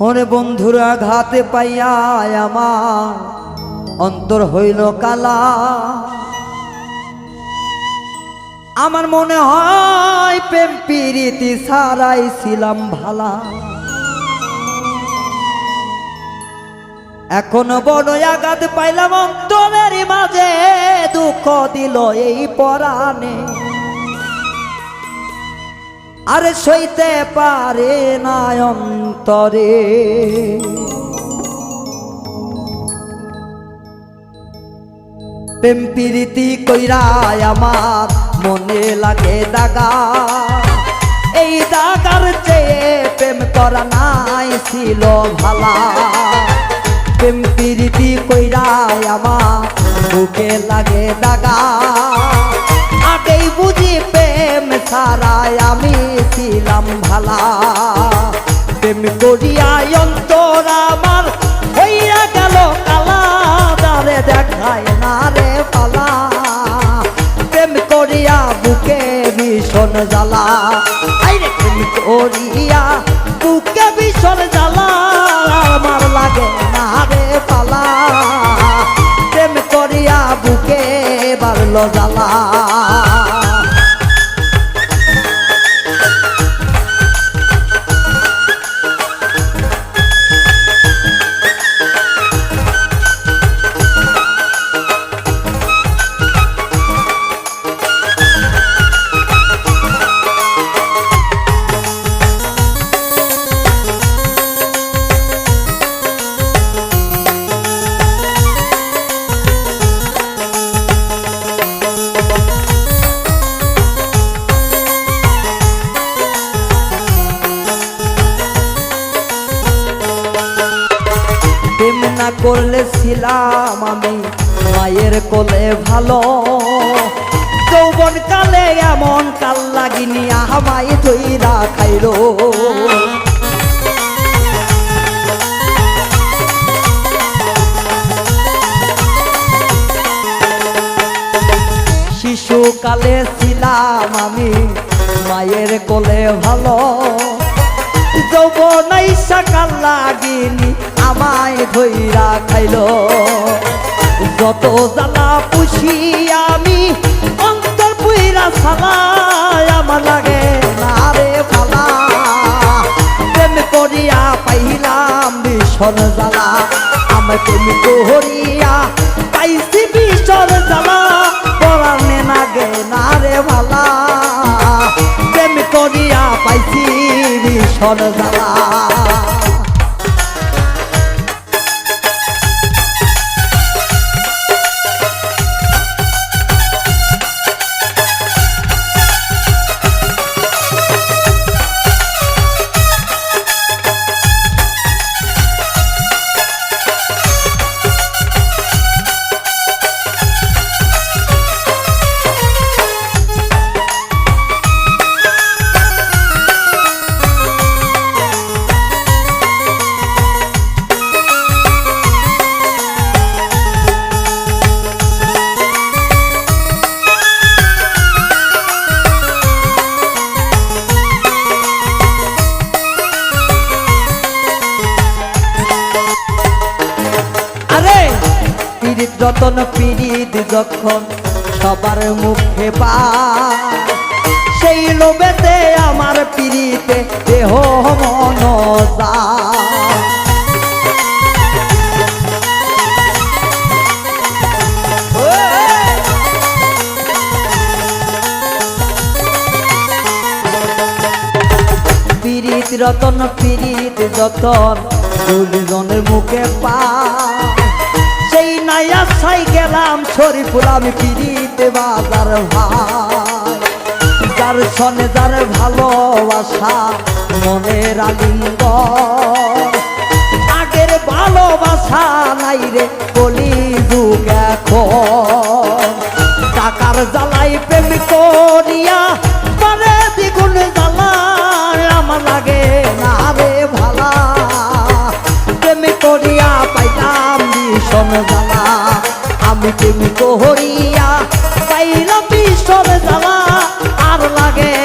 ওরে বন্ধুরা ঘাতে পাইয়া আমার অন্তর হইল কালা। আমার মনে হয় প্রেম পিরিতি সারাই ছিলাম ভালা। এখন বড় আঘাত পাইলাম অন্তরের মাঝে, দুঃখ দিল এই পরাণে। আরে সইতে পারে না অন্তরে। প্রেম প্রীতি কইরা আমার মনে লাগে দাগা। এই দাগার চেয়ে প্রেম করা নাই ছিল ভালা। প্রেম প্রীতি কইরা আমার বুকে লাগে দাগা। আগেই বুঝি ছাড়াই আমি ছিলাম ভালা। প্রেম করিয়া অন্তর আমার হইয়া গেল কালা। দারে দেখায় না রে পালা। প্রেম করিয়া বুকে ভীষণ জ্বালা। প্রেম করিয়া বুকে ভীষণ জ্বালা। আমার লাগে না রে পালা। প্রেম করিয়া বুকে বাড়ল জ্বালা। না করলে ছিলাম আমি। মায়ের কোলে ভালো। যৌবন কালে এমন কাল লাগিনি, আমায় ধইরা খাইলো। শিশুকালে ছিলাম আমি, মায়ের কোলে ভালো। যৌবনাই সকাল লাগিনি আমায় ধইরা খাইলো। যত জ্বালা পুষি আমি, অন্তর পুইরা সালাই আমার লাগে না রে ভালা প্রেম করিয়া পাইলাম ভীষণ জ্বালা। আমার প্রেম করিয়া পাইছি ভীষণ জ্বালা। পরাণে নাগে না রে ভালা প্রেম করিয়া পাইছি ভীষণ জ্বালা। যতন পীড়িত যখন সবার মুখে পা, সেই লোভেতে আমার পীড়িতে দেহ মন। পীড়িত রতন পীড়িত যতন দুজনের মুখে পা শরীফুল আমি পিড়িতে বাজার ভাই। যার সনে যার ভালোবাসা, মনের আলিঙ্গ। আগের ভালোবাসা নাই রে বলি যুগ এখন। টাকার জ্বালাই প্রেম করিয়া পারে প্রেম করিয়া পাইলাম ভীষণ জ্বালা আর লাগে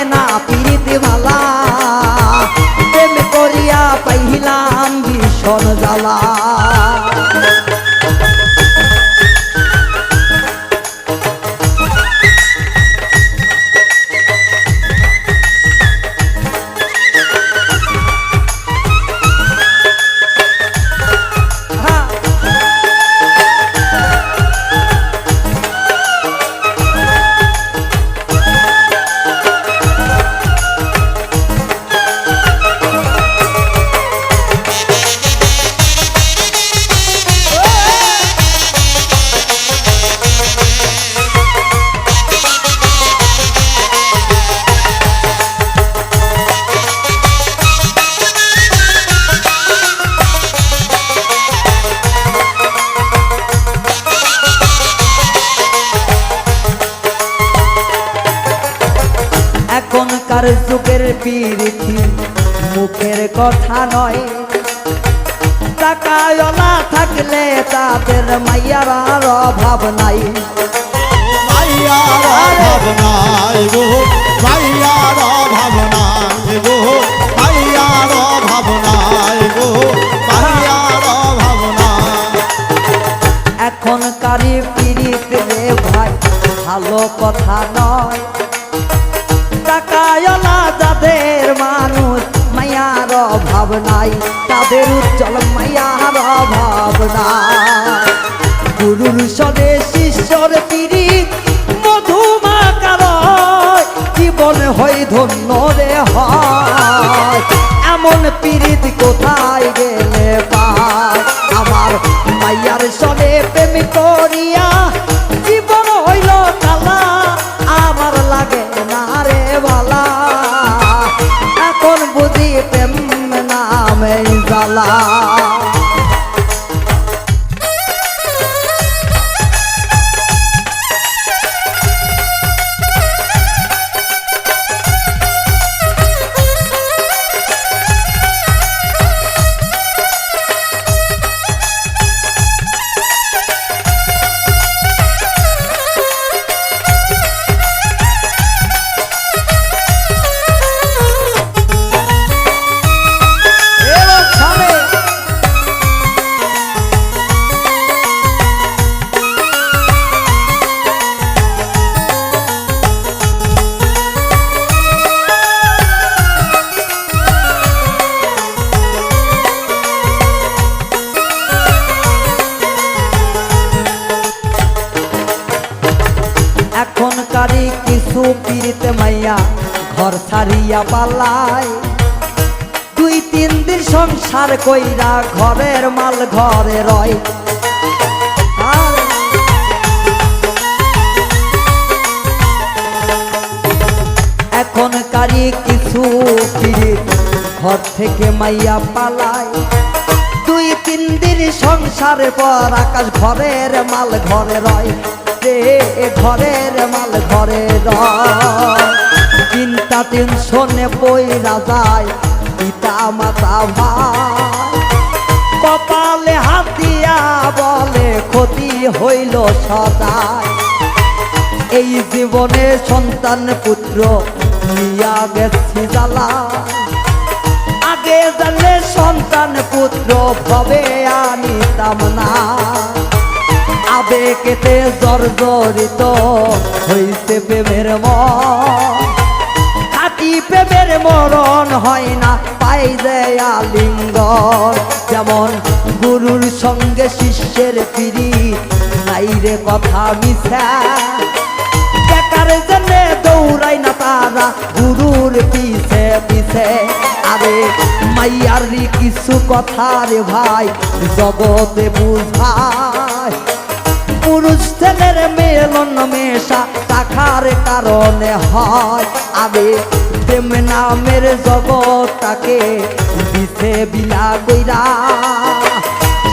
পিরিতি মুখের কথা নয়। টাকায়লা থাকলে তাদের মাইয়ার অভাব নাই। মাইয়ার অভাব নাই গো। মাইয়ার অভাব নাই গো। মাইয়ার অভাব নাই গো। সদে শিষ্যর পিরিত মধুমাকার জীবন হয় ধন্য রে হয়। এমন পিরিত কোথায় গেলে পায়? আমার মাইয়ার সনে প্রেম করিয়া জীবন হইল কালা, আমার লাগে না রে বালা। এখন বুঝি প্রেম নামে জ্বালা। ঘর ছাড়িয়া পালায় দুই, তিন দিন সংসার কইরা ঘরের মাল ঘরে রয়। আর এখনকারই কিছু ঘর থেকে মাইয়া পালায় দুই, তিন দিন সংসারের পর আকাশ ঘরের মাল ঘরে রয়। রে ঘরের মাল ঘরে রয়। চিন্তা টেনশনে বইরা যায়, পিতা মাতা ভাই কপালে হাতিয়া বলে, ক্ষতি হইল সদায় এই জীবনে সন্তান পুত্র নিয়া গেছি জ্বালা। আগে জানলে সন্তান পুত্র ভবে আনিতাম না। আবেগেতে জর্জরিত হইতে প্রেমের মন। হয় না, পাই যায় আলিঙ্গন। যেমন গুরুর সঙ্গে শিষ্যের পিড়ি নাই রে কথা মিশা বেকার জেনে দৌড়াই না তারা, গুরুর পিছে পিছে। আরে মাইয়ার কিছু কথা রে ভাই, জগতে বুঝায়। পুরুষ ছেলের মেলন মেশা, টাকার কারণে হয়। আবে প্রেম নামের জগৎটাকে দিছে বিলা কইরা।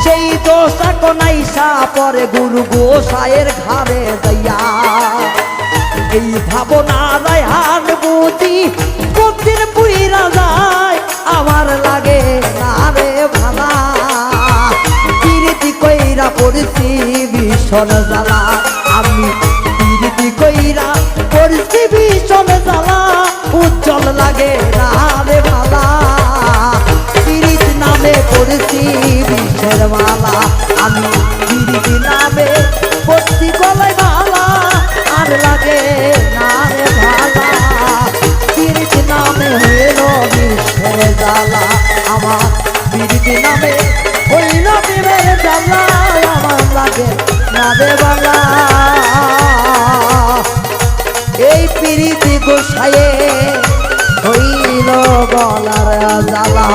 সেই দোষা কনাইসা পরে গুরু গোসাইয়ের ঘাড়ে যাইয়া। এই ভাবনা রায়হান বুঝি পুইরা যায়, আমার লাগে না ভালা। কইরা পড়ছি ভীষণ জ্বালা, আমি প্রীতি কইরা লাগে রে ভালা প্রীত নামে পড়ছি বিষের মালা। আমি বিরিতি নামে পড়ছি গলায় মালা আর লাগে না রে ভালা বিরিতি নামে হইল বিষের জ্বালা। আমার বিরিতি নামে হইল বিবের জ্বালা। আমার লাগে না রে এই পিরিতি গোসাইয়ে হইল গলার জ্বালা।